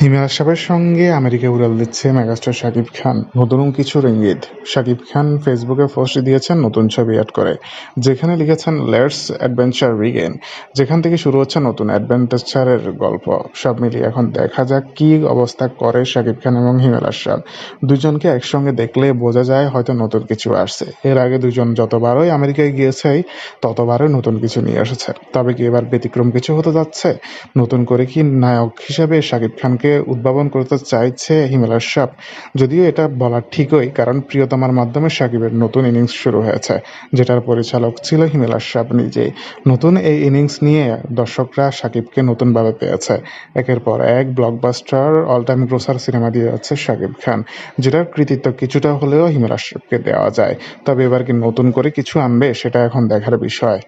হিমেল আশরাফের সঙ্গে আমেরিকায় উড়াল দিচ্ছে মেগাস্টার শাকিব খান। নতুন কিছুর ইঙ্গিত শাকিব খান ফেসবুকে পোস্ট দিয়েছেন নতুন ছবি অ্যাড করে, যেখানে লিখেছেন লেটস অ্যাডভেঞ্চার রিগেন যেখান থেকে শুরু হচ্ছে নতুন অ্যাডভেঞ্চারের গল্প। সব মিলিয়ে এখন দেখা যাক কি অবস্থা করে শাকিব খান এবং হিমেল আশরাফ। দুজনকে একসঙ্গে দেখলে বোঝা যায় হয়তো নতুন কিছু আসছে। এর আগে দুজন যতবারই আমেরিকায় গিয়েছে ততবারই নতুন কিছু নিয়ে এসেছে। তবে কি এবার ব্যতিক্রম কিছু হতে যাচ্ছে? নতুন করে কি নায়ক হিসেবে শাকিব খানকে উদ্ভাবন করতে চাইছে হিমেল আশরাফ যদিও এটা বলা ঠিকই, কারণ প্রিয়তমার মাধ্যমে সাকিবের নতুন ইনিংস শুরু হয়েছে, যেটার পরিচালক ছিল হিমেল আশরাফ নিজেই। নতুন এই ইনিংস নিয়ে দর্শকরা শাকিবকে নতুনভাবে পেয়েছে। একের পর এক blockbuster all time grosser cinema দিয়ে যাচ্ছে শাকিব খান, যেটার কৃতিত্ব কিছুটা হলেও হিমেল আশরাফকে দেওয়া যায়। তবে এবার কি নতুন করে কিছু আনবে, সেটা এখন দেখার বিষয়।